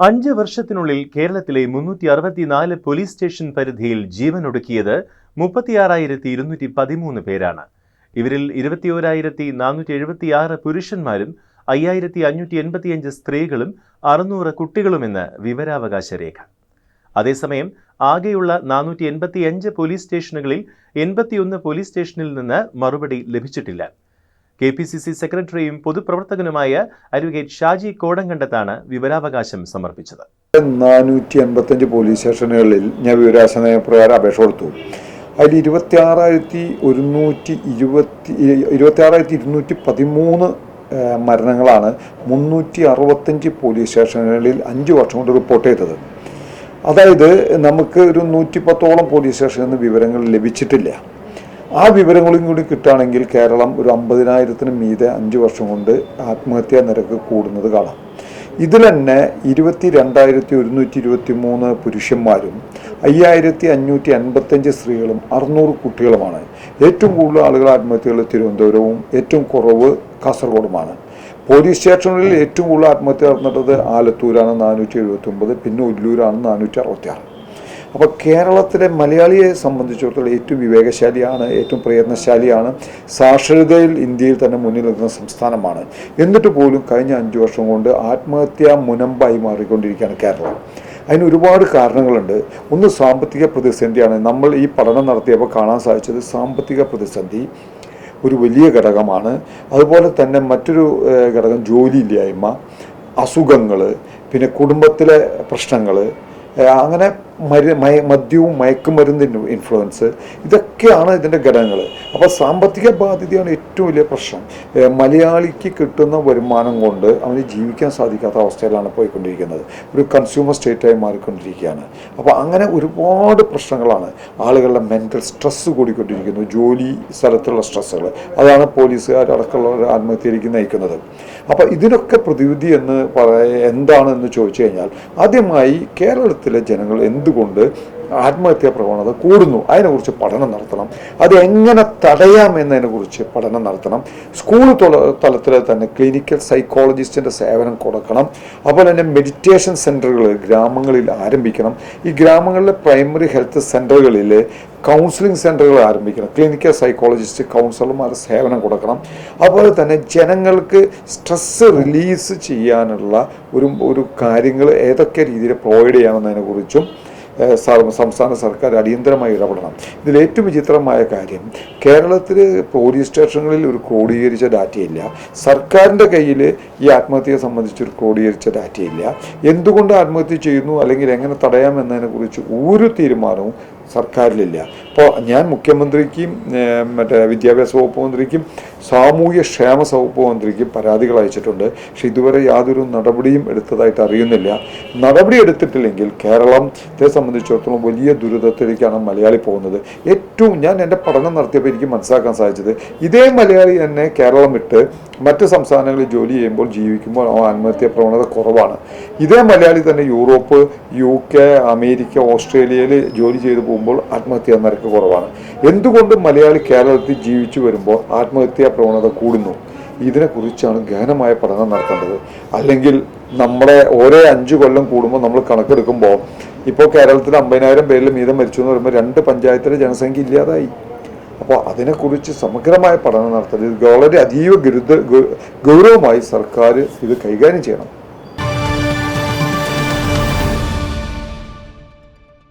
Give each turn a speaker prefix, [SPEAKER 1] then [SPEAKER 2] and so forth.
[SPEAKER 1] അഞ്ച് വർഷത്തിനുള്ളിൽ കേരളത്തിലെ മുന്നൂറ്റി അറുപത്തിനാല് പോലീസ് സ്റ്റേഷൻ പരിധിയിൽ ജീവനൊടുക്കിയത് മുപ്പത്തിയാറായിരത്തി ഇരുന്നൂറ്റി പതിമൂന്ന് പേരാണ്. ഇവരിൽ ഇരുപത്തിയോരായിരത്തി നാനൂറ്റി എഴുപത്തിയാറ് പുരുഷന്മാരും അയ്യായിരത്തി അഞ്ഞൂറ്റി എൺപത്തിയഞ്ച് സ്ത്രീകളും അറുന്നൂറ് കുട്ടികളുമെന്ന് വിവരാവകാശ രേഖ അതേസമയം ആകെയുള്ള നാനൂറ്റി എൺപത്തിയഞ്ച് പോലീസ് സ്റ്റേഷനുകളിൽ എൺപത്തിയൊന്ന് പോലീസ് സ്റ്റേഷനിൽ നിന്ന് മറുപടി ലഭിച്ചിട്ടില്ല. കെ പി സി സി സെക്രട്ടറിയും പൊതുപ്രവർത്തകനുമായ അഡ്വക്കേറ്റ് ഷാജി കോടങ്കണ്ടത്താണ് വിവരാവകാശം സമർപ്പിച്ചത്.
[SPEAKER 2] നാനൂറ്റി എൺപത്തഞ്ച് പോലീസ് സ്റ്റേഷനുകളിൽ ഞാൻ വിവരാശ പ്രകാരം അപേക്ഷ കൊടുത്തു. അതിൽ ഇരുപത്തി ആറായിരത്തി ഒരുന്നൂറ്റി ഇരുപത്തി ഇരുപത്തി ആറായിരത്തി ഇരുന്നൂറ്റി പതിമൂന്ന് മരണങ്ങളാണ് മുന്നൂറ്റി അറുപത്തഞ്ച് പോലീസ് സ്റ്റേഷനുകളിൽ അഞ്ച് വർഷം കൊണ്ട് റിപ്പോർട്ട് ചെയ്തത്. അതായത് നമുക്ക് ഒരു നൂറ്റി പത്തോളം പോലീസ് സ്റ്റേഷനിൽ നിന്ന് വിവരങ്ങൾ ലഭിച്ചിട്ടില്ല. ആ വിവരങ്ങളും കൂടി കിട്ടുകയാണെങ്കിൽ കേരളം ഒരു അമ്പതിനായിരത്തിന് മീതെ അഞ്ച് വർഷം കൊണ്ട് ആത്മഹത്യാ നിരക്ക് കൂടുന്നത് കാണാം. ഇതിൽ തന്നെ ഇരുപത്തി രണ്ടായിരത്തി ഒരുന്നൂറ്റി ഇരുപത്തി മൂന്ന് പുരുഷന്മാരും അയ്യായിരത്തി അഞ്ഞൂറ്റി അൻപത്തഞ്ച് സ്ത്രീകളും അറുന്നൂറ് കുട്ടികളുമാണ്. ഏറ്റവും കൂടുതൽ ആളുകൾ ആത്മഹത്യകൾ തിരുവനന്തപുരവും ഏറ്റവും കുറവ് കാസർഗോഡുമാണ്. പോലീസ് സ്റ്റേഷനുകളിൽ ഏറ്റവും കൂടുതൽ ആത്മഹത്യ നടന്നത് ആലത്തൂരാണ് നാനൂറ്റി എഴുപത്തി ഒമ്പത് പിന്നെ ഉല്ലൂരാണ് നാനൂറ്റി അറുപത്തി ആറ് അപ്പോൾ കേരളത്തിലെ മലയാളിയെ സംബന്ധിച്ചിടത്തോളം ഏറ്റവും വിവേകശാലിയാണ് ഏറ്റവും പ്രയത്നശാലിയാണ് സാക്ഷരതയിൽ ഇന്ത്യയിൽ തന്നെ മുന്നിൽ നിൽക്കുന്ന സംസ്ഥാനമാണ്. എന്നിട്ട് പോലും കഴിഞ്ഞ അഞ്ച് വർഷം കൊണ്ട് ആത്മഹത്യാ മുനമ്പായി മാറിക്കൊണ്ടിരിക്കുകയാണ് കേരളം. അതിന് ഒരുപാട് കാരണങ്ങളുണ്ട്. ഒന്ന് സാമ്പത്തിക പ്രതിസന്ധിയാണ്. നമ്മൾ ഈ പഠനം നടത്തിയപ്പോൾ കാണാൻ സാധിച്ചത് സാമ്പത്തിക പ്രതിസന്ധി ഒരു വലിയ ഘടകമാണ്. അതുപോലെ തന്നെ മറ്റൊരു ഘടകം ജോലിയില്ലായ്മ അസുഖങ്ങൾ പിന്നെ കുടുംബത്തിലെ പ്രശ്നങ്ങൾ അങ്ങനെ മരു മയ മദ്യവും മയക്കുമരുന്നിന്റെ ഇൻഫ്ലുവൻസ് ഇതൊക്കെയാണ് ഇതിന്റെ ഘടകങ്ങൾ. അപ്പോൾ സാമ്പത്തിക ബാധ്യതയാണ് ഏറ്റവും വലിയ പ്രശ്നം. മലയാളിക്ക് കിട്ടുന്ന വരുമാനം കൊണ്ട് അവന് ജീവിക്കാൻ സാധിക്കാത്ത അവസ്ഥയിലാണ് പോയിക്കൊണ്ടിരിക്കുന്നത്. ഒരു കൺസ്യൂമർ സ്റ്റേറ്റായി മാറിക്കൊണ്ടിരിക്കുകയാണ്. അപ്പോൾ അങ്ങനെ ഒരുപാട് പ്രശ്നങ്ങളാണ് ആളുകളുടെ മെന്റൽ സ്ട്രെസ്സ് കൂടിക്കൊണ്ടിരിക്കുന്നു. ജോലി സ്ഥലത്തുള്ള സ്ട്രെസ്സുകൾ അതാണ് പോലീസുകാരടക്കമുള്ളവർ ആത്മഹത്യയിലേക്ക് നയിക്കുന്നത്. അപ്പോൾ ഇതിനൊക്കെ പ്രതിവിധി എന്ന് പറയ എന്താണെന്ന് ചോദിച്ചു കഴിഞ്ഞാൽ ആദ്യമായി കേരളത്തിലെ ജനങ്ങൾ എന്തുകൊണ്ട് ആത്മഹത്യാ പ്രവണത കൂടുന്നു? അതിനെക്കുറിച്ച് പഠനം നടത്തണം. അത് എങ്ങനെ തടയാം എന്നതിനെക്കുറിച്ച് പഠനം നടത്തണം. സ്കൂൾ തല തലത്തിൽ തന്നെ ക്ലിനിക്കൽ സൈക്കോളജിസ്റ്റിന്റെ സേവനം കൊടുക്കണം. അതുപോലെ തന്നെ മെഡിറ്റേഷൻ സെന്ററുകൾ ഗ്രാമങ്ങളിൽ ആരംഭിക്കണം. ഈ ഗ്രാമങ്ങളിലെ പ്രൈമറി ഹെൽത്ത് സെന്ററുകളിൽ കൗൺസിലിംഗ് സെന്ററുകൾ ആരംഭിക്കണം. ക്ലിനിക്കൽ സൈക്കോളജിസ്റ്റ് കൗൺസിലർമാരുടെ സേവനം കൊടുക്കണം. അതുപോലെ തന്നെ ജനങ്ങൾക്ക് സ്ട്രെസ്സ് റിലീസ് ചെയ്യാനുള്ള ഒരു ഒരു കാര്യങ്ങൾ ഏതൊക്കെ രീതിയിൽ പ്രൊവൈഡ് ചെയ്യാമെന്നതിനെക്കുറിച്ചും സംസ്ഥാന സർക്കാർ അടിയന്തരമായി ഇടപെടണം. ഇതിൽ ഏറ്റവും വിചിത്രമായ കാര്യം കേരളത്തിൽ പോലീസ് സ്റ്റേഷനുകളിൽ ഒരു ക്രോഡീകരിച്ച ഡാറ്റയില്ല. സർക്കാരിന്റെ കയ്യിൽ ഈ ആത്മഹത്യയെ സംബന്ധിച്ച് ഒരു ക്രോഡീകരിച്ച ഡാറ്റയില്ല. എന്തുകൊണ്ട് ആത്മഹത്യ ചെയ്യുന്നു? അല്ലെങ്കിൽ എങ്ങനെ തടയാം എന്നതിനെക്കുറിച്ച് ഒരു തീരുമാനവും സർക്കാരിലില്ല. അപ്പോൾ ഞാൻ മുഖ്യമന്ത്രിക്കും മറ്റേ വിദ്യാഭ്യാസ വകുപ്പ് മന്ത്രിക്കും സാമൂഹ്യ ക്ഷേമ വകുപ്പ് മന്ത്രിക്കും പരാതികൾ അയച്ചിട്ടുണ്ട്. പക്ഷെ ഇതുവരെ യാതൊരു നടപടിയും എടുത്തതായിട്ട് അറിയുന്നില്ല. നടപടി എടുത്തിട്ടില്ലെങ്കിൽ കേരളം കേരളത്തെ സംബന്ധിച്ചിടത്തോളം വലിയ ദുരിതത്തിലേക്കാണ് മലയാളി പോകുന്നത്. ഏറ്റവും ഞാൻ എന്റെ പഠനം നടത്തിയപ്പോൾ എനിക്ക് മനസ്സിലാക്കാൻ സാധിച്ചത് ഇതേ മലയാളി തന്നെ കേരളം വിട്ട് മറ്റ് സംസ്ഥാനങ്ങളിൽ ജോലി ചെയ്യുമ്പോൾ ജീവിക്കുമ്പോൾ ആ ആത്മഹത്യ പ്രവണത കുറവാണ്. ഇതേ മലയാളി തന്നെ യൂറോപ്പ് യു കെ അമേരിക്ക ഓസ്ട്രേലിയയിൽ ജോലി ചെയ്തു പോകുമ്പോൾ ആത്മഹത്യാ നിരക്ക് കുറവാണ്. എന്തുകൊണ്ട് മലയാളി കേരളത്തിൽ ജീവിച്ചു വരുമ്പോൾ ആത്മഹത്യാ പ്രവണത കൂടുന്നു? ഇതിനെക്കുറിച്ചാണ് ഗഹനമായ പഠനം നടത്തേണ്ടത്. അല്ലെങ്കിൽ നമ്മുടെ ഓരോ അഞ്ച് കൊല്ലം കൂടുമ്പോൾ നമ്മൾ കണക്കെടുക്കുമ്പോൾ ഇപ്പോൾ കേരളത്തിൽ അമ്പതിനായിരം പേരിൽ മീതം മരിച്ചു എന്ന് പറയുമ്പോൾ രണ്ട് പഞ്ചായത്തിലെ ജനസംഖ്യ ഇല്ലാതായി. അപ്പോൾ അതിനെക്കുറിച്ച് സമഗ്രമായ പഠനം നടത്തേണ്ടത് വളരെ അതീവ ഗുരുത ഗൗരവമായി സർക്കാർ ഇത് കൈകാര്യം ചെയ്യണം.